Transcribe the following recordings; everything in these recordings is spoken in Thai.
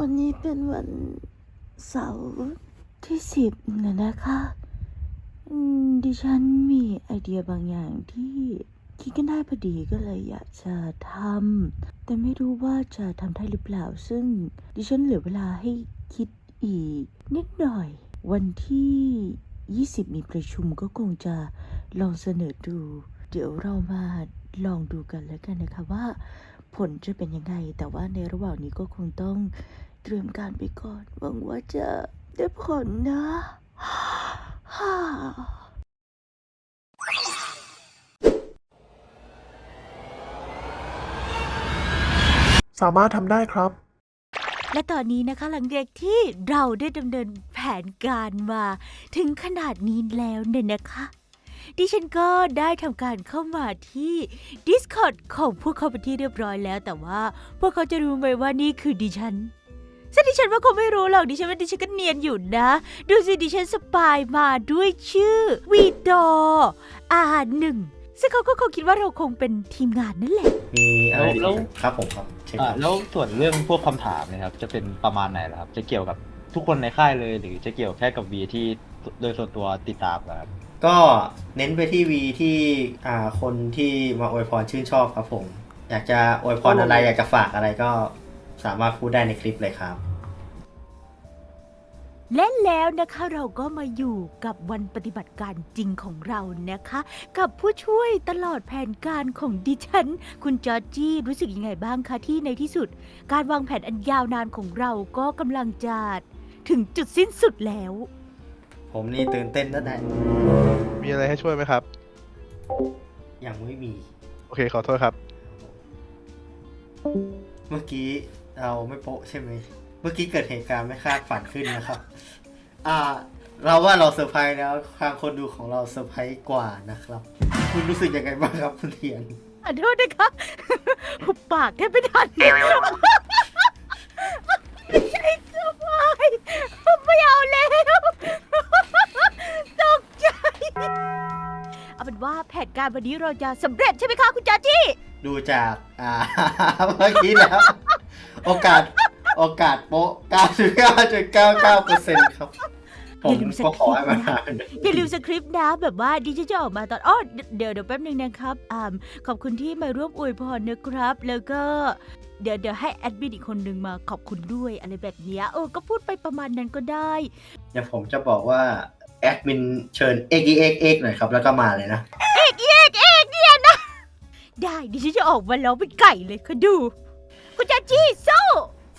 วันนี้เป็นวันเสาร์ที่สิบนะนะคะอืมดิฉันมีไอเดียบางอย่างที่คิดกันได้พอดีก็เลยอยากจะทำแต่ไม่รู้ว่าจะทำได้หรือเปล่า ซึ่งดิฉันเหลือเวลาให้คิดอีก นิดหน่อย วันที่ 20 มีประชุมก็คงจะลองเสนอดู เดี๋ยวเรามาลองดูกันแล้วกันนะคะว่าผลจะเป็นยังไง แต่ว่าในระหว่างนี้ก็คงต้อง เตรียมการไปก่อนหวังว่าจะได้ผลนะฮ่าสามารถทำได้ครับ และตอนนี้นะคะหลังจากที่เราได้ดำเนินแผนการมาถึงขนาดนี้แล้วเนี่ยนะคะ ดิฉันก็ได้ทำการเข้ามาที่ Discord ของพวกเขาเป็นที่เรียบร้อยแล้ว แต่ว่าพวกเขาจะรู้ไหมว่านี่คือดิฉัน ซึ่งดิฉันว่าคงไม่รู้หรอกดิฉันว่าดิฉันก็เนียนอยู่นะ ดูสิดิฉันสปายมาด้วยชื่อวีดออาหนึ่งซึ่งเขาก็คงคิดว่าเราคงเป็นทีมงานนั่นแหละ มีอะไรแล้วดีครับผมครับเช็คอ่าครับแล้วส่วนเรื่องพวกคำถามเนะครับ จะเป็นประมาณไหนล่ะครับ จะเกี่ยวกับทุกคนในค่ายเลย หรือจะเกี่ยวแค่กับวีที่โดยส่วนตัวติดตามเหรอครับก็เน้นไปที่วีที่อ่าคนที่มาอวยพรชื่นชอบครับผม อยากจะอวยพรอะไรอยากจะฝากอะไรก็ สามารถพูดได้ในคลิปเลยครับ และแล้วนะคะเราก็มาอยู่กับวันปฏิบัติการจริงของเรานะคะ กับผู้ช่วยตลอดแผนการของดิฉัน คุณจอร์จี้รู้สึกยังไงบ้างคะที่ในที่สุด การวางแผนอันยาวนานของเราก็กำลังจะถึงจุดสิ้นสุดแล้ว ผมนี่ตื่นเต้นตั้งแต่มีอะไรให้ช่วยไหมครับ ยังไม่มี โอเคขอโทษครับ เมื่อกี้ เราไม่โปะใช่ไหมเมื่อกี้เกิดเหตุการณ์ไม่คาดฝันขึ้นนะครับ อ่า เราว่าเราเซอร์ไพรส์แล้วทางคนดูของเราเซอร์ไพรส์กว่านะครับ คุณรู้สึกยังไงบ้างครับคุณเทียนขอโทษนะคะหุบปากแค่ไม่ทันไม่ใช่เกือบไปไม่เอาแล้วตกใจ เอาเป็นว่าแผนการวันนี้เราจะสำเร็จใช่ไหมคะคุณจอร์จี้ดูจากอ่า เมื่อกี้แล้ว โอกาสโอกาสโป๊ะ99.99%ครับผอมย่าลืมสก็คขอริปให้ต์มันนะนานอย่าลืมสคริปต์นะแบบว่าดิฉันจะออกมาตอนอ้อเดี๋ยวเดี๋ยวแป๊บนึงนะครับอ่าขอบคุณที่มาร่วมอวยพรนะครับ แล้วก็ เดี๋ยวเดี๋ยวให้แอดมินอีกคนนึงมาขอบคุณด้วยอะไรแบบเนี้ยเออก็พูดไปประมาณนั้นก็ได้ เดี๋ยวผมจะบอกว่า แอดมินเชิญ x x x หน่อยครับ แล้วก็มาเลยนะ เอกเอกเอกเนี่ยนะ ได้ดิฉันจะออกมาแล้วเป็นไก่เลยค่ะดู คุณจาจี้สู้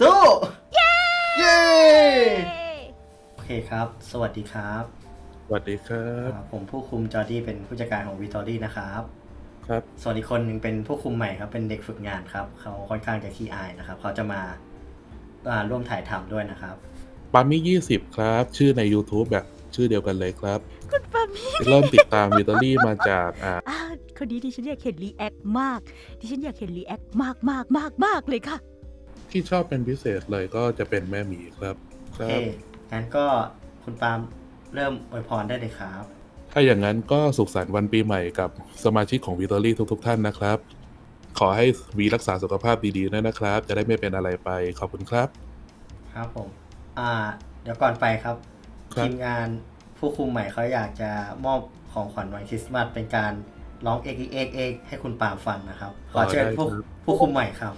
สู้เย้เย้โอเคครับ สวัสดีครับสวัสดีครับอ่าผมผู้คุมจอร์ดี้เป็นผู้จัดการของวิตอรี่นะครับ ครับ ส่วนอีกคนหนึ่งเป็นผู้คุมใหม่ครับ เป็นเด็กฝึกงานครับ เขาค่อนข้างจะขี้อายนะครับ เขาจะมาอ่าร่วมถ่ายทำด้วยนะครับ ปามี่ยี่สิบครับ ชื่อใน YouTube แบบ ชื่อเดียวกันเลยครับ คุณปามี่เริ่มติดตามวิตอรี่มาจากอ่าอ่าคนนี้ดิฉันอยากเห็นรีแอคมาก ดิฉันอยากเห็นรีแอคมากมากมากมากเลยค่ะ ที่ชอบเป็นพิเศษเลยก็จะเป็นแม่หมีครับคโอรัเคบ งั้นก็คุณปาล์มเริ่มอวยพรได้เลยครับ ถ้าอย่างนั้นก็สุขสันต์วันปีใหม่กับสมาชิกของวิตอรี่ทุก ๆ ท่านนะครับ ขอให้วีรักษาสุขภาพดีๆด้วยนะครับ จะได้ไม่เป็นอะไรไปขอบคุณครับ ครับผม อ่า เดี๋ยวก่อนไปครับ ครับ ทีมงานผู้คุมใหม่เขาอยากจะมอบของขวัญวันคริสต์มาสเป็นการร้องเอกเอกเอกให้คุณปาล์มฟังนะครับ ขอเชิญผู้ผู้คุมใหม่ครับ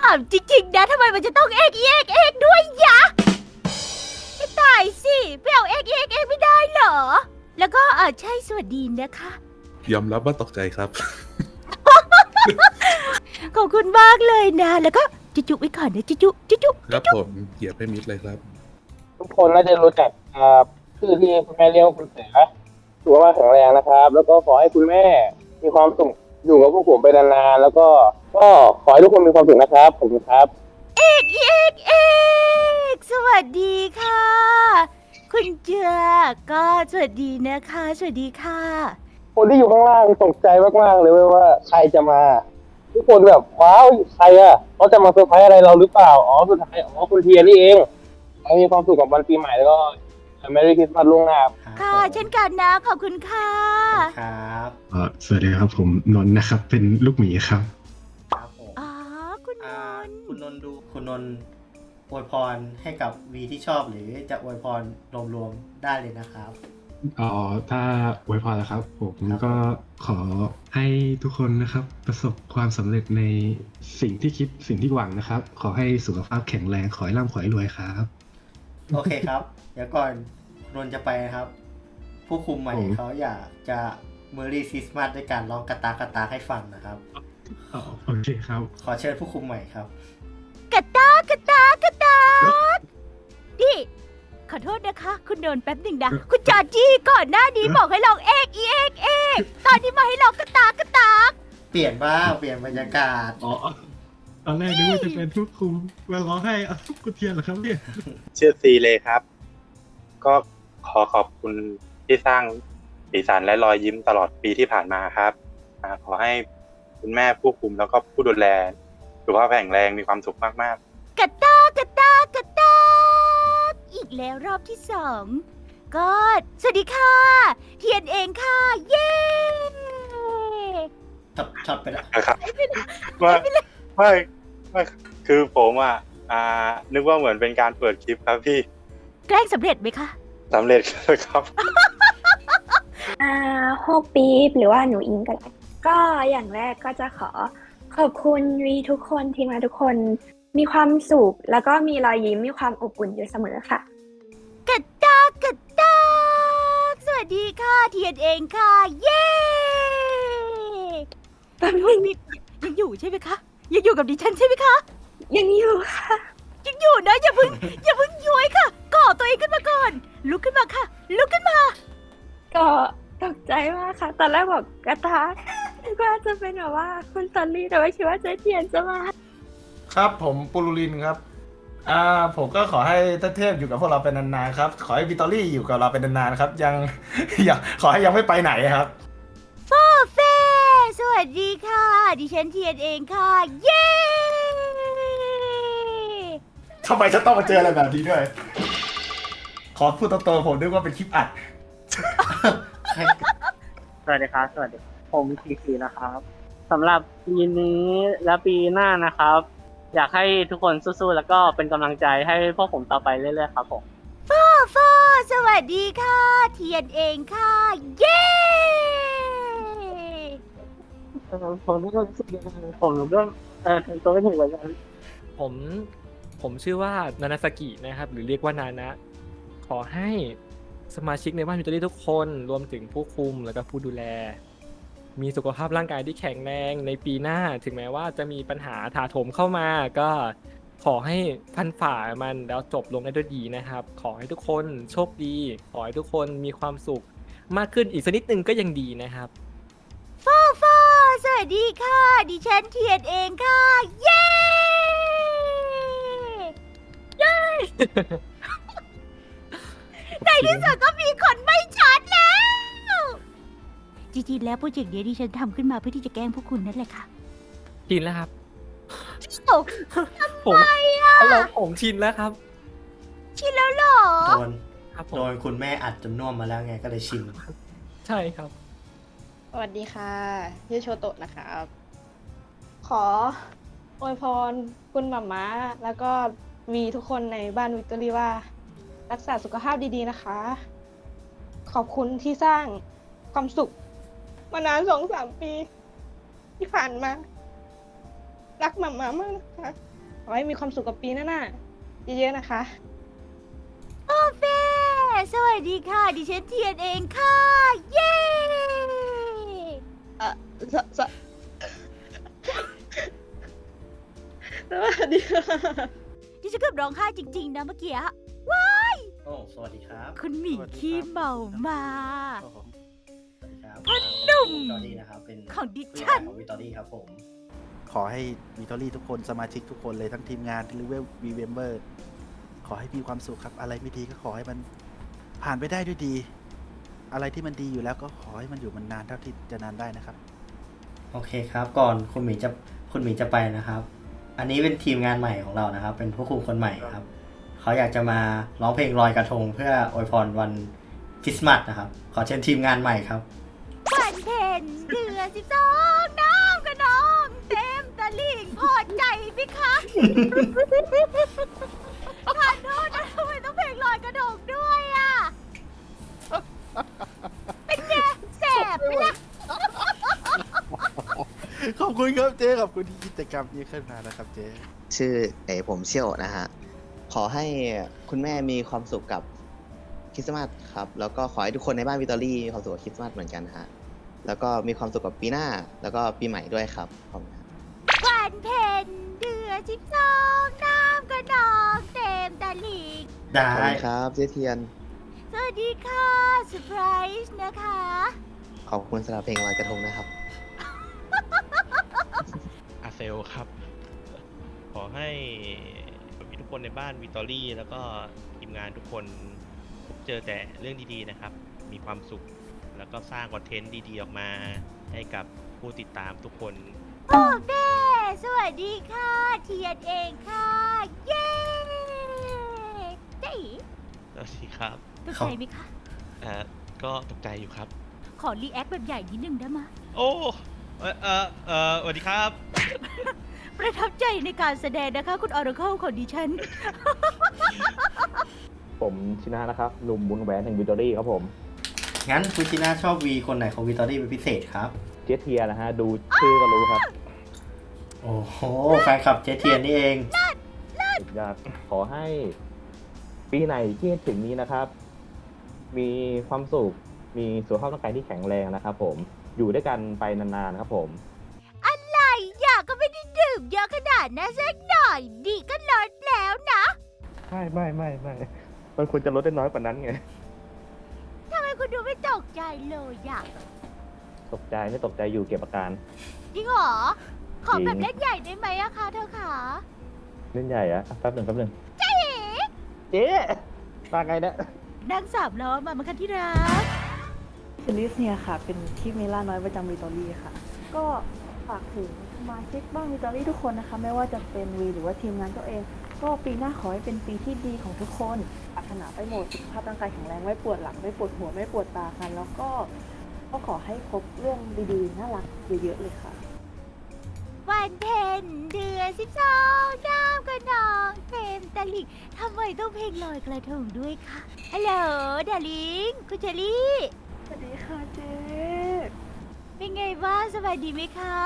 อ่าจริงๆนะทำไมมันจะต้องเอกเอกเอกด้วยยะไม่ตายสิไปเอาเอกเอกเอกไม่ได้เหรอ แล้วก็อ่าใช่สวัสดีนะคะ ยอมรับว่าตกใจครับ ขอบคุณมากเลยนะ แล้วก็จุจุไว้ก่อนนะจุจุจุจุครับผมเหยียบให้มิดเลยครับ ทุกคนน่าจะรู้จักอ่าชื่อที่คุณแม่เรียกว่าคุณเสือสุขภาพแข็งแรงนะครับ แล้วก็ขอให้คุณแม่มีความสุขอยู่กับพวกผมไปนานๆแล้วก็ก็ขอให้ทุกคนมีความสุขนะครับผมครับ เอกเอกเอกสวัสดีค่ะ คุณเจือก็สวัสดีนะคะ สวัสดีค่ะ คนที่อยู่ข้างล่างตกใจมากๆเลยเว้ยว่าใครจะมา ทุกคนแบบว้าวใครอะเขาจะมาเซอร์ไพรส์อะไรเราหรือเปล่าอ๋อสุดท้ายอ๋อคุณเทียนี่เอง ให้มีความสุขกับวันปีใหม่แล้วก็แมรี่คริสต์มาสล่วงหน้า ค่ะ เช่นกันนะ ขอบคุณค่ะ ครับ เอ่อสวัสดีครับผมนนท์นะครับ เป็นลูกหมีครับ ครับผมอ๋อ คุณนอ่านท์คุณนนท์ดูคุณคุณนนท์อวยพรให้กับวีที่ชอบหรือจะอวยพรรวมๆได้เลยนะครับอ๋อถ้าอวยพรแล้วครับ ผมครับก็ขอให้ทุกคนนะครับ ประสบความสำเร็จในสิ่งที่คิดสิ่งที่หวังนะครับ ขอให้สุขภาพแข็งแรง ขอให้ร่ำขอให้รวยครับ โอเคครับ เดี๋ยวก่อนนนท์จะไปนะครับ ผู้คุมใหม่ผมเขาอยากจะเมอรี่คริสต์มาสด้วยการร้องกระตากกระตากให้ฟังนะครับอ๋อโอเคครับ ขอเชิญผู้คุมใหม่ครับ กระตากกระตากกระตากนี่ขอโทษนะคะ คุณโดนแป๊บหนึ่งนะคุณจอร์จี้ก่อนหน้านี้บอกให้ลองเอกอีเอกเอกตอนนี้มาให้ลองกระตากกระตากเปลี่ยนบ้างเปลี่ยนบรรยากาศ อ๋อ ตอนแรกนึกว่าจะเป็นทุกคุมมาร้องให้อะกุเทียนเหรอครับเนี่ยชื่อซีเลยครับ ก็ขอขอบคุณที่สร้างสีสันและรอยยิ้มตลอดปีที่ผ่านมาครับอ่าขอให้คุณแม่ผู้คุมแล้วก็ผู้ดูแลสุขภาพแข็งแรงมีความสุขมากกระตากกระตากกระตากอีกแล้วรอบที่สองก็สวัสดีค่ะ เทียนเองค่ะ เย้ ช็อตช็อตไปแล้วๆนะครับว่า ไม่ไม่คือผมอะอ่า นึกว่าเหมือนเป็นการเปิดคลิปครับพี่แกล้งสำเร็จไหมคะ สำเร็จครับ อ่าโฮปปี๊บหรือว่าหนูอิงก็ได้ก็อย่างแรกก็จะขอขอบคุณวีทุกคนทีมงานทุกคน มีความสุขแล้วก็มีรอยยิ้มมีความอบอุ่นอยู่เสมอค่ะ กระตากกระตากสวัสดีค่ะ เทียนเองค่ะ เย้แป๊บนึงนี่ยังอยู่ใช่ไหมคะ ยังอยู่กับดิฉันใช่ไหมคะ ยังอยู่ค่ะ ยังอยู่นะอย่าเพิ่ง อย่าเพิ่งย้อยค่ะก่อตัวเองขึ้นมาก่อน ลุกขึ้นมาค่ะ ลุกขึ้นมา ก็ตกใจมากค่ะ ตอนแรกบอกกระทะนึกว่าจะเป็นแบบว่าคุณตอลลี่แต่ว่าคิดว่าเจ๊เทียนจะมา ครับผมปูรุลินครับ อ่าผมก็ขอให้ท่านเทพอยู่กับพวกเราเป็นนานๆครับ ขอให้วิตอรี่อยู่กับเราเป็นนานๆครับ ยังยังขอให้ยังไม่ไปไหนครับโอเฟ่ สวัสดีค่ะ ดิฉันเทียนเองค่ะ เย้ทำไมฉันต้องมาเจออะไรแบบนี้ด้วย ขอพูดตรงๆผมนึกว่าเป็นคลิปอัด สวัสดีครับ สวัสดี ผมทีซีนะครับสำหรับปีนี้และปีหน้านะครับ อยากให้ทุกคนสู้ๆแล้วก็เป็นกำลังใจให้พวกผมต่อไปเรื่อยๆครับผมโอโฟสวัสดีค่ะ เทียนเองค่ะ เย้ ผมก็รู้สึกยังไงผมก็เออทำตัวไม่ถูกเหมือนกันผมผมชื่อว่านานาสกินะครับ หรือเรียกว่านานะ ขอให้สมาชิกในบ้านมิตรีทุกคนรวมถึงผู้คุมแล้วก็ผู้ดูแล มีสุขภาพร่างกายที่แข็งแรงในปีหน้า ถึงแม้ว่าจะมีปัญหาถาโถมเข้ามา ก็ขอให้พันฝ่ามันแล้วจบลงได้ด้วยดีนะครับ ขอให้ทุกคนโชคดี ขอให้ทุกคนมีความสุข มากขึ้นอีกสักนิดนึงก็ยังดีนะครับ วัสดีค่ะ ดิฉันเทียนเองค่ะ เย้เย้ในที่สุดก็มีคนไม่ชัดแล้ว จริงๆแล้วโปรเจกต์เนี้ยดิฉันทำขึ้นมาเพื่อที่จะแกล้งพวกคุณนั่นแหละค่ะชินแล้วครับ โอ้ผมทำไมอะเราผมชินแล้วครับชินแล้วเหรอ โดน ครับผโดมนคุณแม่อัดจนน่วมมาแล้วไงก็เลยชิน ใช่ครับ สวัสดีค่ะชื่อโชโตะนะครับ ขออวยพรคุณหมาม้า แล้วก็วีทุกคนในบ้านวิกตอรี่ว่า รักษาสุขภาพดีๆนะคะ ขอบคุณที่สร้างความสุข มานานสองสามปี ที่ผ่านมา รักหมาม้ามากนะคะ ขอให้มีความสุขกับปีหน้าๆเยอะๆนะคะ โอเฟสวัสดีค่ะ ดิฉันเทียนเองค่ะ เย้ เออสสสวัสดีค่ะดิฉันเกือบร้องไห้จริง ๆ นะเมื่อกี้โอ้สวัสดีครับคุณหมีขี้เมามาสวัสดีครับพ่อหนุ่มวิตอรี่นะครับเป็นของดิฉัน ของวิตอรี่ครับผมขอให้วิทอรี่ทุกคนสมาชิกทุกคนเลยทั้งทีมงานหรือเวลวีเวมเบอร์ขอให้มีความสุขครับ อะไรไม่ดีก็ขอให้มันผ่านไปได้ด้วยดี อะไรที่มันดีอยู่แล้วก็ขอให้มันอยู่มันนานเท่าที่จะนานได้นะครับ โอเคครับ ก่อนคุณหมีจะคุณหมีจะไปนะครับ อันนี้เป็นทีมงานใหม่ของเรานะครับ เป็นผู้คุมคนใหม่ครับ เขาอยากจะมาร้องเพลงลอยกระทง เพื่ออวยพรวันคริสต์มาสนะครับ ขอเชิญทีมงานใหม่ครับ วันเพ็ญเดือนสิบสองน้ำกระนอง เต็มตะลิ่งพอใจไหมคะอโทษนะทำไมต้องเพลงลอยกระดกด้วยอะ เป็นไงแสบไหมล่ะ ขอบคุณครับเจ๊ขอบคุณที่กิจกรรมนี้ขึ้นมานะครับเจ๊ชื่อเอ๋ผมเชี่ยวนะฮะ ขอให้คุณแม่มีความสุขกับคริสต์มาสครับ แล้วก็ขอให้ทุกคนในบ้านวิตอรี่มีความสุขกับคริสต์มาสเหมือนกันฮะ แล้วก็มีความสุขกับปีหน้า แล้วก็ปีใหม่ด้วยครับขอบคุณครับวันเพ็ญเดือนสิบสองน้ำกระนองเต็มตลิ่งได้ ขอบคุณครับเจ๊เทียน สวัสดีค่ะเซอร์ไพรส์นะคะ ขอบคุณสำหรับเพลงลอยกระทงนะครับอาเซลครับ ขอให้มีทุกคนในบ้านวิตอรี่ แล้วก็ทีมงานทุกคนพบเจอแต่เรื่องดีๆนะครับ มีความสุข แล้วก็สร้างคอนเทนต์ดีๆ ออกมา ให้กับผู้ติดตามทุกคน โอเคสวัสดีค่ะ เทียนเองค่ะ เย้เจ๊สวัสดีครับตกใจไหมคะ เอ่อก็ตกใจอยู่ครับ ขอรีแอคแบบใหญ่นิดนึงได้ไหมยโอ้ เออเออเออสวัสดีครับ ประทับใจในการแสดงนะคะ คุณออร์เคิลของดิฉัน ผมชินะนะครับหนุ่มบุญแหวนแห่งวิตอรี่ครับผมงั้นคุณชิน่าชอบวีคนไหนของวิตอรี่เป็นพิเศษครับ เจสเทียนะฮะ ดูชื่อก็รู้ครับโอ้โห แฟนคลับเจเทียนนี่เองสุดยอดขอให้ปีไหนที่ถึงนี้นะครับ มีความสุข มีสุขภาพร่างกายที่แข็งแรงนะครับผม อยู่ด้วยกันไปนานๆนะครับผม อะไรอยากก็ไม่ได้ดื่มเยอะขนาดนั้นสักหน่อยดีก็ลดแล้วนะไม่ไม่ไม่ไม่มันควรจะลดได้น้อยกว่านั้นไง ทำไมคุณดูไม่ตกใจเลยอะตกใจไม่ตกใจอยู่เก็บอาการ จริงเหรอ ขอแบบจริงเล่นใหญ่ได้ไหมอะคะเธอขาเล่นใหญ่อะแป๊บหนึ่งแป๊บหนึ่งเจ๊เจ๊มาไงเนี่ยนั่งสามล้อมามาคันที่รัก เชลิสเนี่ยค่ะ เป็นที่เมล่าน้อยประจำวิตอรี่ค่ะ ก็ฝากถึงสมาชิกบ้านวิตอรี่ทุกคนนะคะ ไม่ว่าจะเป็นวีหรือว่าทีมงานตัวเอง ก็ปีหน้าขอให้เป็นปีที่ดีของทุกคนปรารถนาไปหมดสุขภาพร่างกายแข็งแรงไม่ปวดหลังไม่ปวดหัวไม่ปวดตากัน แล้วก็ก็ขอให้พบเรื่องดีๆน่ารักเยอะๆเลยค่ะ วันเพ็ญเดือนสิบสองน้ำกระนองเต็มตลิ่งทำไมต้องเพลงลอยกระทงด้วยคะฮัลโหลดาริงคุณเชลี่ วัสดีค่ะเจ๊เป็นไงบ้างสบายดีไหมคะ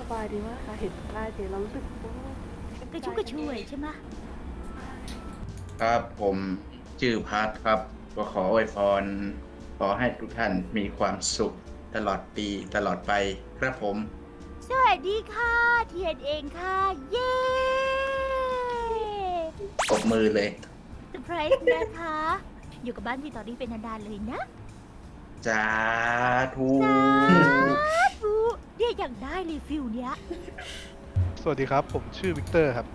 สบายดีมากค่ะ เห็นหน้าเจ๊เรารู้สึกว่ากระชุ่มกระชวยใช่ไหมครับผมชื่อพัทครับ ก็ขออวยพร ขอให้ทุกท่านมีความสุขตลอดปีตลอดไปครับผม สวัสดีค่ะ เทียนเองค่ะ เย้ปรบมือเลยเซอร์ไพรส์นะคะ อยู่กับบ้านพี่ตอนนี้เป็นนานๆเลยนะ สาธุฟูเรียกอย่างได้เลยฟิลเนี้ย สวัสดีครับ ผมชื่อวิกเตอร์ครับ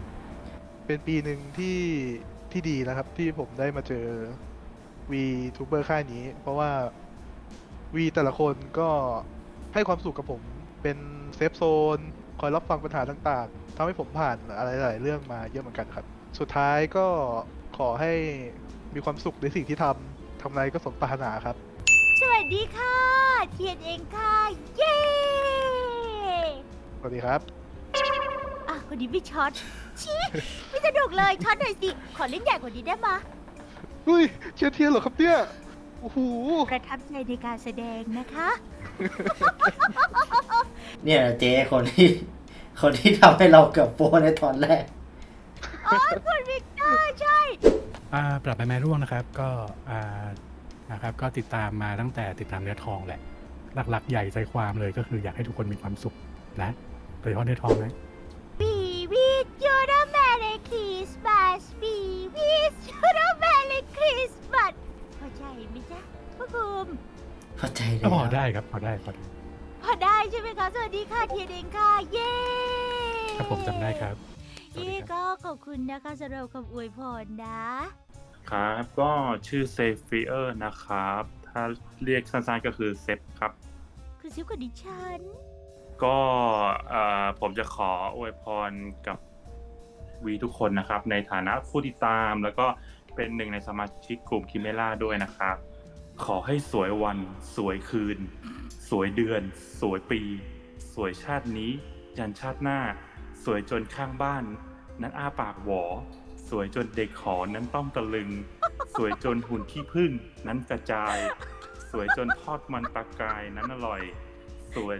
เป็นปีหนึ่งที่ที่ดีนะครับ ที่ผมได้มาเจอวีทูเบอร์ค่ายนี้ เพราะว่าวีแต่ละคนก็ให้ความสุขกับผมเป็นเซฟโซน คอยรับฟังปัญหาต่างๆทำให้ผมผ่านอะไรหลายๆเรื่องมาเยอะเหมือนกันครับ สุดท้ายก็ขอให้มีความสุขในสิ่งที่ทำทำอะไรก็สมปรารถนาครับ สวัสดีค่ะ เทียนเองค่ะ เย้สวัสดีครับ อะคนนี้ไม่ช็อตชี้ไม่สนุกเลยช็อตหน่อยสิ ขอเล่นใหญ่กว่านี้ได้ไหมะเฮ้ยเชียร์เทียนเหรอครับเนี่ย โอ้โห ประทับใจในการแสดงนะคะ เนี่ยนะเจ๊คนที่ คนที่ทำให้เราเกือบโปในตอนแรกโอ้ยคุณวิกเตอร์ใช่ อ่าปรับไปไม้ร่วงนะครับ ก็อ่า นะครับก็ติดตามมาตั้งแต่ติดตามเนื้อทองแหละ หลักๆ ใหญ่ใจความเลยก็คืออยากให้ทุกคนมีความสุขนะโดยเฉพาะเนื้อทองนะ Be with you the Merry Christmas Be with you the Merry Christmas พอใจไหมจ๊ะผู้คุมเข้าใจเลยก็พอได้ครับพอได้พอได้พอได้ใช่ไหมคะ สวัสดีค่ะเทียนเองค่ะ เย้ครับผมจำได้ครับเย้ก็ขอบคุณนะคะสำหรับคำอวยพรนะ ครับ ก็ชื่อเซฟิเออร์นะครับ ถ้าเรียกสั้นๆก็คือเซฟครับคือซิวกับดิฉัน ก็เอ่อผมจะขออวยพรกับวีทุกคนนะครับ ในฐานะผู้ติดตาม แล้วก็เป็นหนึ่งในสมาชิกกลุ่มคิเมล่าด้วยนะครับ ขอให้สวยวัน สวยคืน สวยเดือน สวยปี สวยชาตินี้ ยันชาติหน้าสสวยจนข้างบ้าน นั้นอ้าปากหวอ สวยจนเด็กหอนั้นต้องตะลึง สวยจนหุ่นขี้ผึ้งนั้นกระจาย สวยจนทอดมันปลากายนั้นอร่อย สวย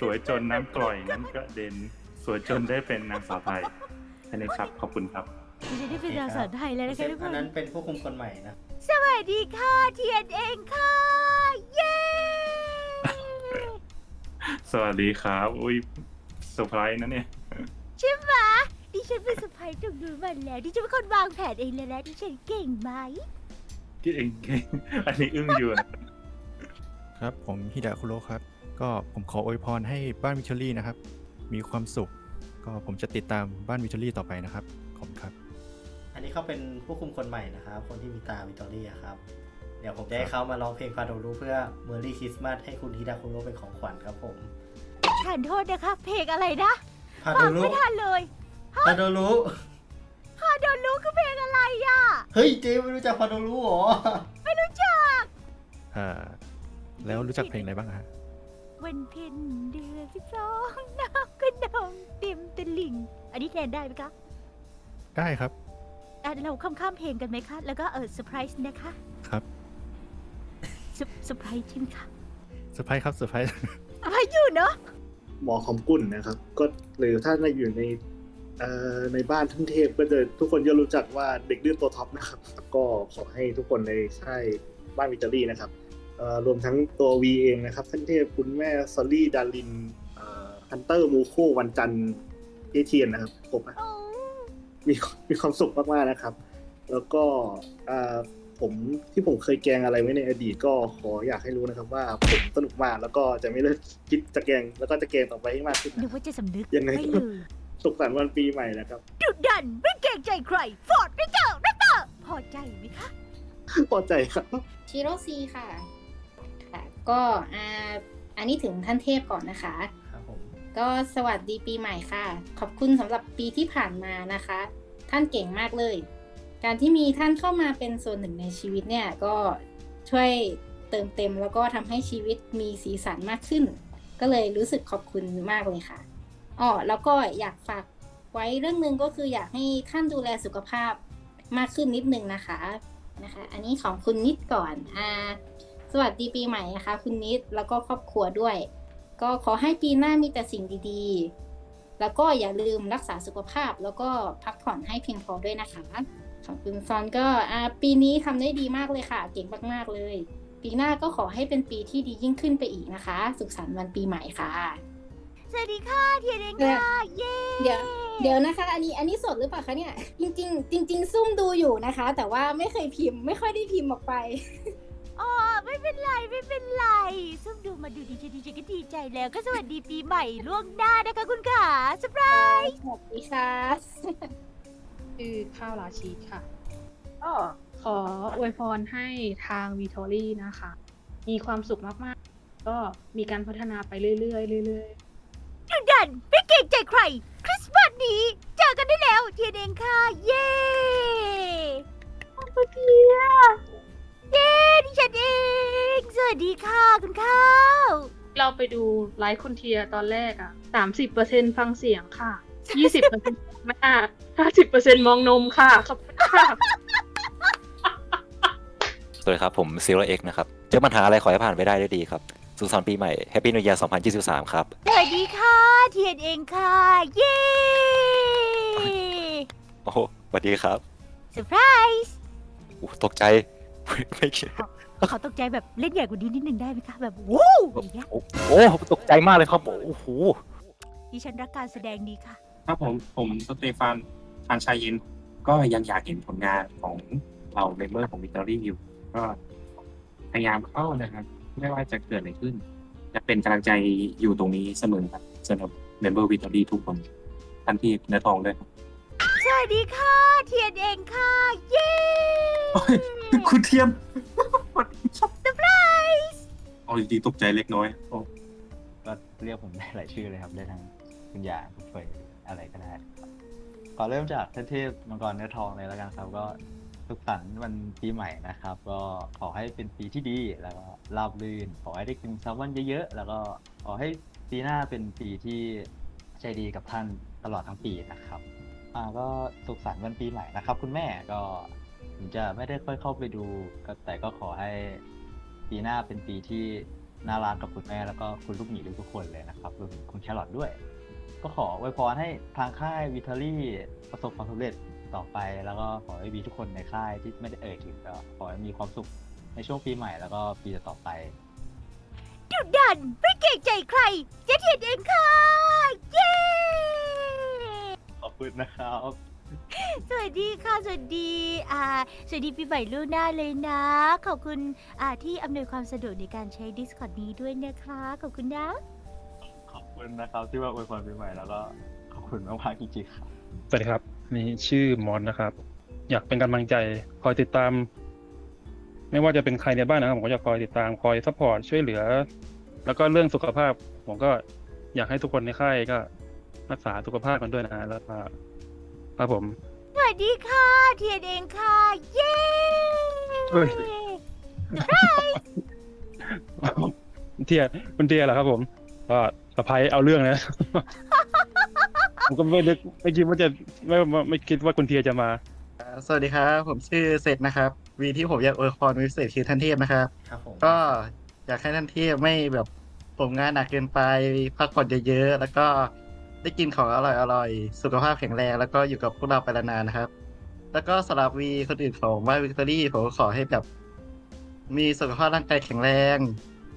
สวยจนน้ำกร่อยนั้นกระเด็น สวยจนได้เป็นนางสาวไทยแค่นี้ครับขอบคุณครับดิฉันได้เป็นนางสาวไทยแล้วนะคะทุกคอันน นั้นเป็นผู้คุมคนใหม่นะ สวัสดีค่ะเทียนเองค่ะ เย้ สวัสดีครับ อุ้ยเซอร์ไพรส์นะเนี่ย ใช่ไหม ดิฉันเป็นสะพายตรงนู้นมาแล้วดิฉันเป็นคนวางแผนเองเลยนะดิฉันเก่งไหมที่เองเก่ง อันนี้อึ้งอยู่นะครับ ผมฮิดะคุโรครับ ก็ผมขออวยพรให้บ้านวิชอรี่นะครับ มีความสุข ก็ผมจะติดตามบ้านวิชอรี่ต่อไปนะครับ ขอบคุณครับ อันนี้เขาเป็นผู้คุมคนใหม่นะครับ คนที่มีตาวิตอรี่อะครับ เดี๋ยวผมจะให้เขามาร้องเพลงฟาโดรูเพื่อเมอร์รี่คริสต์มาสให้คุณฮิดาคุโรเป็นของขวัญครับผมทานโทษนะคะ เพลงอะไรนะพาฟัโดงรู ไม่ทันเลย พาโดรูพาโดนรู้คือเพลงอะไรอะ เฮ้ยเจไม่รู้จักพาโดรูเหรอ ไม่รู้จักอ่าแล้วรู้จักเพลงอะไรบ้างฮะ วันเพ็ญเดือนสิบสองน้ำก็นองเต็มตลิ่ง อันนี้แทนได้ไหมคะได้ครับอะเราข้ามข้ามเพลงกันไหมคะ แล้วก็เออเซอร์ไพรส์นะคะครับเซอร์เซอร์ไพรส์ใช่ไหมคะเซอร์ไพรส์ครับเซอร์ไพรส์เซอร์ไพรส์อยู่เนาะหมอของกุ่นนะครับ ก็หรือถ้าในอยู่ในเอ่อ ในบ้านทั้งเทพก็จะทุกคนจะรู้จักว่าเด็กดื้อตัวท็อปนะครับ ก็ขอให้ทุกคนในค่ายบ้านวิจารี่นะครับเอ่อรวมทั้งตัววีเองนะครับท่านเทพคุณแม่ซอลลี่ดารินฮันเตอร์มูโควันจันทร์เอเทียนนะครับผมอะมีมีความสุขมากๆนะครับ แล้วก็อ่าผมที่ผมเคยแกล้งอะไรไว้ในอดีตก็ขออยากให้รู้นะครับว่าผมสนุกมากแล้วก็จะไม่เลิกคิดจะแกล้งแล้วก็จะแกล้งต่อไปให้มากขึ้นนึกว่าจะสำนึกยังไงไม่ก็เลย สุขสันต์วันปีใหม่นะครับ ดุดันไม่เกรงใจใครฟอร์ดไม่เจอไม่เจอพอใจไหมคะ พอใจครับ ชิโรซีค่ะค่ะ ก็อ่าอันนี้ถึงท่านเทพก่อนนะคะ ครับผม ก็สวัสดีปีใหม่ค่ะ ขอบคุณสำหรับปีที่ผ่านมานะคะ ท่านเก่งมากเลย การที่มีท่านเข้ามาเป็นส่วนหนึ่งในชีวิตเนี่ยก็ช่วยเติมเต็มแล้วก็ทำให้ชีวิตมีสีสันมากขึ้น ก็เลยรู้สึกขอบคุณมากเลยค่ะ อ๋อแล้วก็อยากฝากไว้เรื่องหนึ่งก็คืออยากให้ท่านดูแลสุขภาพมากขึ้นนิดนึงนะคะนะคะ อันนี้ของคุณนิดก่อนอ่าสวัสดีปีใหม่นะคะ คุณนิดแล้วก็ครอบครัวด้วย ก็ขอให้ปีหน้ามีแต่สิ่งดีๆ แล้วก็อย่าลืมรักษาสุขภาพ แล้วก็พักผ่อนให้เพียงพอด้วยนะคะของคุณซอนก็อ่าปีนี้ทำได้ดีมากเลยค่ะ เก่งมากๆเลย ปีหน้าก็ขอให้เป็นปีที่ดียิ่งขึ้นไปอีกนะคะ สุขสันต์วันปีใหม่ค่ะ สวัสดีค่ะเทียนเองค่ะเย้เดี๋ยว เดี๋ยวนะคะ อันนี้อันนี้สดหรือเปล่าคะเนี่ย จริง ๆ จริง ๆ ซุ่มดูอยู่นะคะ แต่ว่าไม่เคยพิมพ์ ไม่ค่อยได้พิมพ์ออกไป อ๋อไม่เป็นไรไม่เป็นไรซุ่มดูมาดูดีใจดีใจก็ดีใจแล้วก็สวัสดีปีใหม่ล่วงหน้านะคะคุณขาเซอร์ไพรส์สวัสดีค่ะชื่อข้าวราชีสค่ะ ก็ขออวยพรให้ทางวีทอรี่นะคะ มีความสุขมากๆ ก็มีการพัฒนาไปเรื่อยๆเรื่อยดุ ดันไม่เกรงใจใคร คริสต์มาสนี้เจอกันได้แล้วเทียนเองค่ะ เย้ขอบคุณเทียเย้ดิฉันเอง สวัสดีค่ะคุณข้าวเราไปดูไลฟ์คุณเทียตอนแรกอะสามสิบเปอร์เซ็นฟังเสียงค่ะยี่สิบเปอร์เซ็นต์หน้าห้าสิบเปอร์เซ็นมองนมค่ะขอบคุณค่ะสวัสดีครับ ผมซิลเอ็กนะครับ เจอปัญหาอะไรขอให้ผ่านไปได้ด้วยดีครับ สุขสันต์ปีใหม่แฮปปี้นิว e ย r 2023 ครับ สวัสดีค่ะ เทียนเองค่ะ เย้โอ้โหสวัสดีครับเซอร์ไพรส์อู้ตกใจ ไม่คิดขอตกใจแบบเล่นใหญ่กว่านี้นิดนึงได้ไหมคะ แบบวู้อย่างเงี้ยโอ้โอ้ตกใจมากเลยครับ โอ้โหดิฉันรักการแสดงดีค่ะ ครับผมผมสเตฟานทานชายยินก็ยังอยากเห็นผลงานของเราเมมเบอร์ของวิตอรี่อยู่ ก็พยายามเข้านะครับ ไม่ว่าจะเกิดอะไรขึ้น จะเป็นกำลังใจอยู่ตรงนี้เสมอครับสำหรับเมมเบอร์วิตอรี่ทุกคนท่านที่เนื้อทองด้วยครับสวัสดีค่ะ เทียนเองค่ะ เย้คุณเทียมเซอร์ไพรส์เอาจริงๆตกใจเล็กน้อยโอ้ก็เรียกผมได้หลายชื่อเลยครับ ได้ทั้งคุณหยางคุณเฟยอะไรก็ได้ครับขอเริ่มจากเทพมังกรเนื้อทองเลยแล้วกันครับก็ สุขสันต์วันปีใหม่นะครับ ก็ขอให้เป็นปีที่ดีแล้วก็ราบรื่น ขอให้ได้กินแซลมอนเยอะๆ แล้วก็ขอให้ปีหน้าเป็นปีที่ใจดีกับท่านตลอดทั้งปีนะครับอ่าก็สุขสันต์วันปีใหม่นะครับ คุณแม่ก็ผมจะไม่ได้ค่อยเข้าไปดูก็แต่ก็ขอให้ปีหน้าเป็นปีที่น่ารักกับคุณแม่แล้วก็คุณลูกหมีทุกคนเลยนะครับรวมถึงคุณแครอทด้วย ก็ขออวยพรให้ทางค่ายวิทอรี่ประสบความสำเร็จ ต่อไปแล้วก็ขอให้มีทุกคนในค่ายที่ไม่ได้เอ่ยถึงก็ขอให้มีความสุขในช่วงปีใหม่แล้วก็ปีต่อๆไป ดุดันไม่เกรงใจใครเจะเทียนเองค่ะ เย้ ขอบคุณนะครับ สวัสดีค่ะ สวัสดี อ่า สวัสดีปีใหม่ล่วงหน้าเลยนะ ขอบคุณอ่าที่อำนวยความสะดวกในการใช้ Discord นี้ด้วยนะคะ ขอบคุณนะ ขอบคุณนะครับที่มาอวยพรปีใหม่แล้วก็ขอบคุณมากๆจริงๆครับ สวัสดีครับ นี่ชื่อมอนนะครับ อยากเป็นกำลังใจคอยติดตาม ไม่ว่าจะเป็นใครในบ้านนะครับ ผมก็จะคอยติดตามคอยซัพพอร์ตช่วยเหลือ แล้วก็เรื่องสุขภาพ ผมก็อยากให้ทุกคนในค่ายก็รักษาสุขภาพกันด้วยนะฮะแล้วก็ครับผม สวัสดีค่ะ เทียนเองค่ะ เย้เฮ้ย เทียคุณเทียเหรอครับผมก็สะพายเอาเรื่องนะ ผมก็ไม่นึกไม่คิดว่าจะไม่ไม่ไม่คิดว่าคุณเทียจะมา สวัสดีครับ ผมชื่อเซตนะครับ วีที่ผมอยากอวยพรวิเศษคือท่านเทพนะครับ ครับผมก็อยากให้ท่านเทพไม่แบบผมงานหนักเกินไปพักผ่อนเยอะๆ แล้วก็ได้กินของอร่อยๆ สุขภาพแข็งแรง แล้วก็อยู่กับพวกเราไปนานๆนะครับ แล้วก็สำหรับวีคนอื่นของบ้านวิกตอรี่ผมก็ขอให้แบบ มีสุขภาพร่างกายแข็งแรง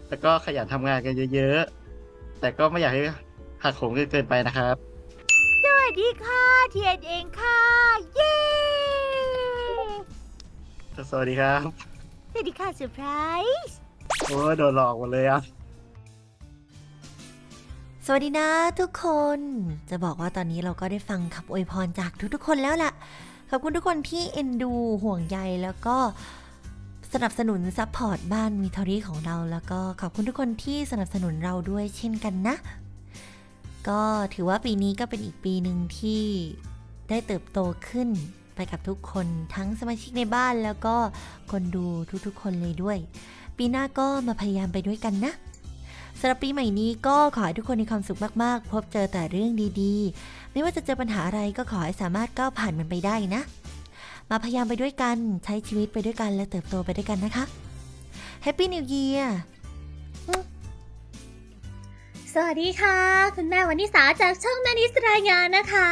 แล้วก็ขยันทำงานกันเยอะๆ แต่ก็ไม่อยากให้หักโหมเกินไปนะครับ สวัสดีค่ะเทียนเองค่ะ เย้สวัสดีครับ สวัสดีค่ะเซอร์ไพรส์โอ้ยโดนหลอกหมดเลยอะ สวัสดีนะทุกคน จะบอกว่าตอนนี้เราก็ได้ฟังคำอวยพรจากทุกๆคนแล้วล่ะ ขอบคุณทุกคนที่เอ็นดูห่วงใยแล้วก็สนับสนุนซัพพอร์ตบ้านมิทอรี่ของเรา แล้วก็ขอบคุณทุกคนที่สนับสนุนเราด้วยเช่นกันนะ ก็ถือว่าปีนี้ก็เป็นอีกปีหนึ่งที่ได้เติบโตขึ้นไปกับทุกคนทั้งสมาชิกในบ้านแล้วก็คนดูทุกๆ คนเลยด้วย ปีหน้าก็มาพยายามไปด้วยกันนะสำหรับปีใหม่นี้ก็ขอให้ทุกคนมีความสุขมากๆ พบเจอแต่เรื่องดีๆ ไม่ว่าจะเจอปัญหาอะไรก็ขอให้สามารถก้าวผ่านมันไปได้นะ มาพยายามไปด้วยกันใช้ชีวิตไปด้วยกันและเติบโตไปด้วยกันนะคะ Happy New Year สวัสดีค่ะ คุณแม่วันนิสาจากช่องแม่นิสรายงานนะคะ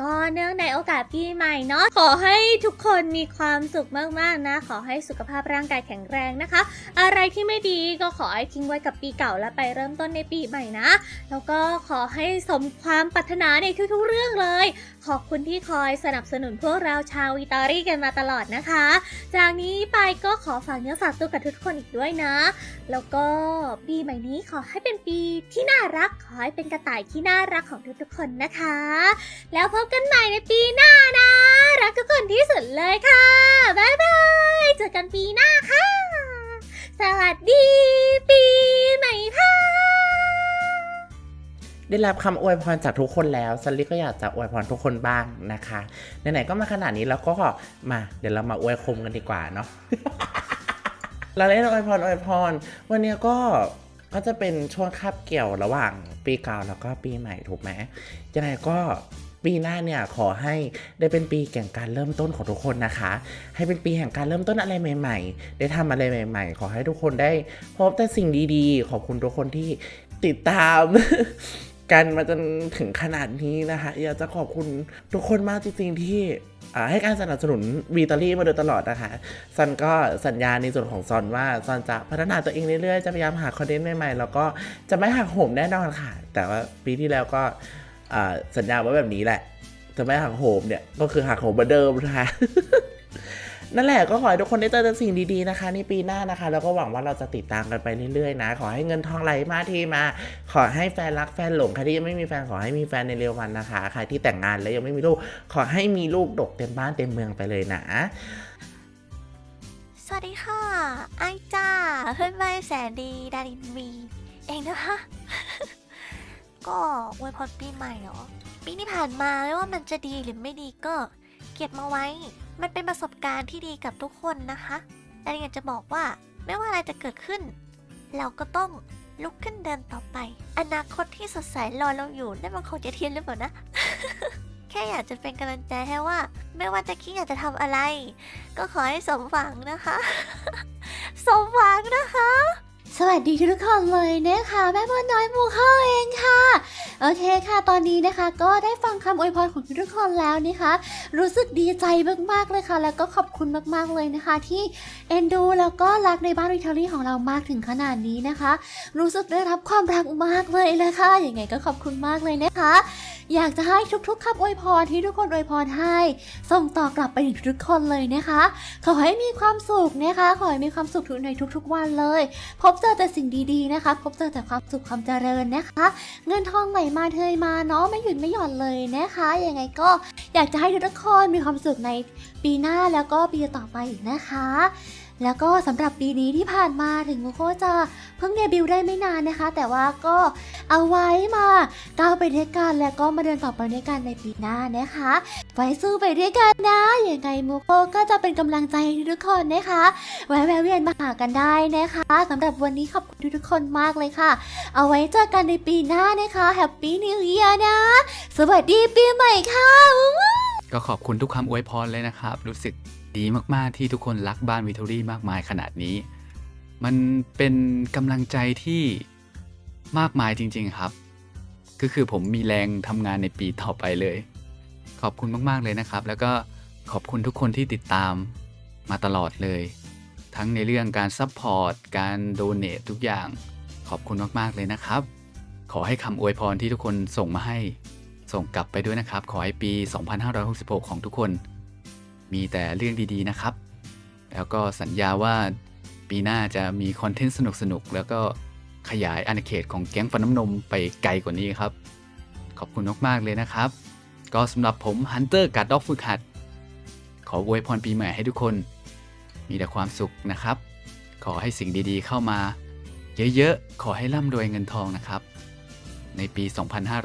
ก็เนื่องในโอกาสปีใหม่เนาะขอให้ทุกคนมีความสุขมากๆนะ ขอให้สุขภาพร่างกายแข็งแรงนะคะ อะไรที่ไม่ดีก็ขอให้ทิ้งไว้กับปีเก่าและไปเริ่มต้นในปีใหม่นะ แล้วก็ขอให้สมความปรารถนาในทุกๆเรื่องเลย ขอบคุณที่คอยสนับสนุนพวกเราชาววิตอรี่กันมาตลอดนะคะ จากนี้ไปก็ขอฝากเนื้อฝากตัวกับทุกคนอีกด้วยนะ แล้วก็ปีใหม่นี้ขอให้เป็นปีที่น่ารัก ขอให้เป็นกระต่ายที่น่ารักของทุกๆคนนะคะ แล้วพบกันใหม่ในปีหน้านะ รักทุกคนที่สุดเลยค่ะ บ๊ายบาย เจอกันปีหน้าค่ะ สวัสดีปีใหม่ค่ะ ได้รับคำอวยพรจากทุกคนแล้วซันลี่ก็อยากจะอวยพรทุกคนบ้างนะคะ ไหนๆก็มาขนาดนี้แล้วก็มา เดี๋ยวเรามาอวยคมกันดีกว่าเนาะ เราเล่นอวยพรอวยพร วันนี้ก็ ก็จะเป็นช่วงคาบเกี่ยวระหว่างปีเก่าแล้วก็ปีใหม่ถูกไหมยังไงก็ปีหน้าเนี่ยขอให้ได้เป็นปีแห่งการเริ่มต้นของทุกคนนะคะ ให้เป็นปีแห่งการเริ่มต้นอะไรใหม่ ๆ ได้ทำอะไรใหม่ ๆ ขอให้ทุกคนได้พบแต่สิ่งดีๆ ขอบคุณทุกคนที่ติดตาม กันมาจนถึงขนาดนี้นะคะอยากจะขอบคุณทุกคนมากจริงๆที่ให้การสนับสนุนวีตอรี่มาโดยตลอดนะคะซันก็สัญญาในส่วนของซอนว่าซอนจะพัฒนาตัวเองเรื่อยๆ จะพยายามหาคอนเทนต์ใหม่ๆ แล้วก็จะไม่หักโหมแน่นอนค่ะ แต่ว่าปีที่แล้วก็สัญญาไว้แบบนี้แหละ จะไม่หักโหมเนี่ย ก็คือหักโหมเหมือนเดิมนะคะ นั่นแหละก็ขอให้ทุกคนได้เจอแต่สิ่งดีๆนะคะ ในปีหน้านะคะ แล้วก็หวังว่าเราจะติดตามกันไปเรื่อยๆนะ ขอให้เงินทองไหลมาที่มา ขอให้แฟนรักแฟนหลงใครที่ยังไม่มีแฟนขอให้มีแฟนในเร็ววันนะคะ ใครที่แต่งงานแล้วยังไม่มีลูก ขอให้มีลูกดกเต็มบ้านเต็มเมืองไปเลยนะสวัสดีค่ะ ไอจ้า เพื่อนไม่แสนดี ดารินวีเองนะคะ ก็อวยพรปีใหม่เหรอปีที่ผ่านมาไม่ว่ามันจะดีหรือไม่ดีก็ เก็บมาไว้ มันเป็นประสบการณ์ที่ดีกับทุกคนนะคะแต่อยากจะบอกว่าไม่ว่าอะไรจะเกิดขึ้น เราก็ต้องลุกขึ้นเดินต่อไป อนาคตที่สดใสรอเราอยู่นั่นมันคงจะเทียนหรือเปล่านะ แค่อยากจะเป็นกำลังใจให้ว่า ไม่ว่าจะคิดอยากจะทำอะไร ก็ขอให้สมหวังนะคะ สมหวังนะคะ สวัสดีทุกคนเลยนะคะแม่บอน้อยหมูเข้าเองค่ะ โอเคค่ะตอนนี้นะคะก็ได้ฟังคำอวยพรของทุกคนแล้วนะคะ รู้สึกดีใจมากๆเลยค่ะ แล้วก็ขอบคุณมากๆเลยนะคะ ที่เอ็นดูแล้วก็รักในบ้านวิทอรี่ของเรามากถึงขนาดนี้นะคะ รู้สึกได้รับความรักมากเลยนะคะยังไงก็ขอบคุณมากเลยนะคะ อยากจะให้ทุกๆคำอวยพรที่ทุกคนอวยพรให้ ส่งต่อกลับไปถึงทุกคนเลยนะคะ ขอให้มีความสุขนะคะ ขอให้มีความสุขทุกในทุก ๆ วันเลย พบเจอแต่สิ่งดีๆนะคะ พบเจอแต่ความสุขความเจริญนะคะ เงินทองไหลมาเทยมาเนาะไม่หยุดไม่หย่อนเลยนะคะยังไงก็อยากจะให้ทุกคนมีความสุขในปีหน้าแล้วก็ปีต่อไปอีกนะคะ แล้วก็สำหรับปีนี้ที่ผ่านมาถึงโมโคจะเพิ่งเดบิวต์ได้ไม่นานนะคะ แต่ว่าก็เอาไว้มาก้าวไปด้วยกันแล้วก็มาเดินต่อไปด้วยกันในปีหน้านะคะไว้สู้ไปด้วยกันนะยังไงโมโคก็จะเป็นกำลังใจทุกคนนะคะแวะแวะเวียนมาหากันได้นะคะสำหรับวันนี้ขอบคุณทุกคนมากเลยค่ะ เอาไว้เจอกันในปีหน้านะคะแฮปปี้นิว e ย r นะ สวัสดีปีใหม่ค่ะ ก็ขอบคุณทุกคำอวยพรเลยนะครับ รู้สึก ดีมากๆที่ทุกคนรักบ้านวิทอรี่มากมายขนาดนี้ มันเป็นกำลังใจที่มากมายจริง ๆครับ ก็คือผมมีแรงทำงานในปีต่อไปเลย ขอบคุณมากๆเลยนะครับ แล้วก็ขอบคุณทุกคนที่ติดตามมาตลอดเลย ทั้งในเรื่องการซัพพอร์ตการโดเนททุกอย่าง ขอบคุณมากๆเลยนะครับ ขอให้คำอวยพรที่ทุกคนส่งมาให้ ส่งกลับไปด้วยนะครับ ขอให้ปี 2566 ของทุกคน มีแต่เรื่องดีๆนะครับ แล้วก็สัญญาว่าปีหน้าจะมีคอนเทนต์สนุกๆ แล้วก็ขยายอาณาเขตของแก๊งฟันน้ำนมไปไกลกว่านี้ครับ ขอบคุณมากๆเลยนะครับ ก็สำหรับผมฮันเตอร์กัดด็อกฝึกหัด ขออวยพรปีใหม่ให้ทุกคน มีแต่ความสุขนะครับ ขอให้สิ่งดีๆเข้ามา เยอะๆ ขอให้ร่ำรวยเงินทองนะครับ ในปี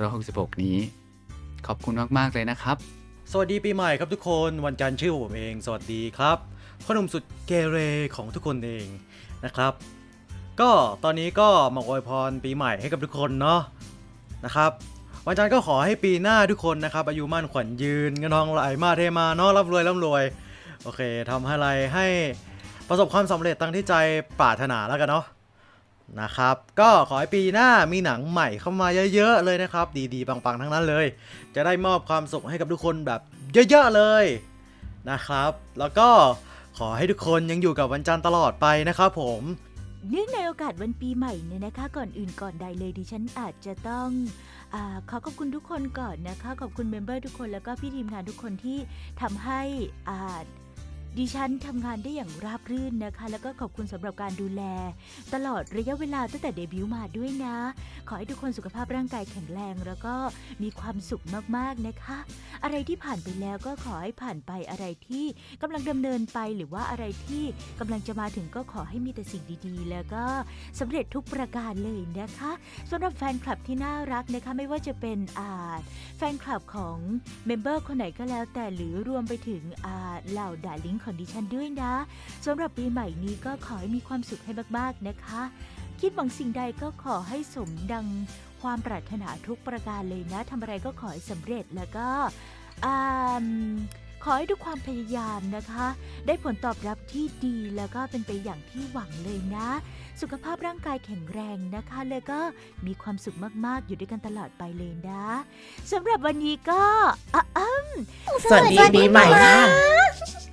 2566 นี้ ขอบคุณมากๆเลยนะครับ สวัสดีปีใหม่ครับทุกคนวันจันทร์ชื่อผมเอง สวัสดีครับพ่อหนุ่มสุดเกเรของทุกคนเองนะครับ ก็ตอนนี้ก็มาอวยพรปีใหม่ให้กับทุกคนเนาะนะครับวันจันทร์ก็ขอให้ปีหน้าทุกคนนะครับอายุมั่นขวัญยืนเงินทองไหลมาเทมาเนาะร่ำรวยร่ำรวยโอเคทำอะไรให้ประสบความสำเร็จตั้งที่ใจปรารถนาแล้วกันเนาะ นะครับ ก็ขอให้ปีหน้ามีหนังใหม่เข้ามาเยอะๆเลยนะครับ ดีๆ ปังๆ ทั้งนั้นเลย จะได้มอบความสุขให้กับทุกคนแบบเยอะๆเลยนะครับ แล้วก็ขอให้ทุกคนยังอยู่กับวันจันทร์ตลอดไปนะครับผมเนื่องในโอกาสวันปีใหม่เนี่ยนะคะ ก่อนอื่นก่อนใดเลยดิฉันอาจจะต้องอขอขอบคุณทุกคนก่อนนะคะ ขอบคุณเมมเบอร์ทุกคนแล้วก็พี่ทีมงานทุกคนที่ทำให้อ่า ดิฉันทำงานได้อย่างราบรื่นนะคะ แล้วก็ขอบคุณสำหรับการดูแล ตลอดระยะเวลาตั้งแต่เดบิวต์มาด้วยนะ ขอให้ทุกคนสุขภาพร่างกายแข็งแรง แล้วก็มีความสุขมากๆนะคะ อะไรที่ผ่านไปแล้วก็ขอให้ผ่านไปอะไรที่กำลังดำเนินไปหรือว่าอะไรที่กำลังจะมาถึงก็ขอให้มีแต่สิ่งดีๆ แล้วก็สำเร็จทุกประการเลยนะคะสำหรับแฟนคลับที่น่ารักนะคะไม่ว่าจะเป็นอาแฟนคลับของเมมเบอร์คนไหนก็แล้วแต่หรือรวมไปถึงอาเหล่าด่าลิงของดิฉันด้วยนะสำหรับปีใหม่นี้ก็ขอให้มีความสุขให้มากๆนะคะ คิดหวังสิ่งใดก็ขอให้สมดังความปรารถนาทุกประการเลยนะทำอะไรก็ขอให้สำเร็จแล้วก็อ่าขอให้ทุกความพยายามนะคะ ได้ผลตอบรับที่ดีแล้วก็เป็นไปอย่างที่หวังเลยนะ สุขภาพร่างกายแข็งแรงนะคะ แล้วก็มีความสุขมากๆ อยู่ด้วยกันตลอดไปเลยนะสำหรับวันนี้ก็อะอืมสวัสดีปีใหม่ค่ะ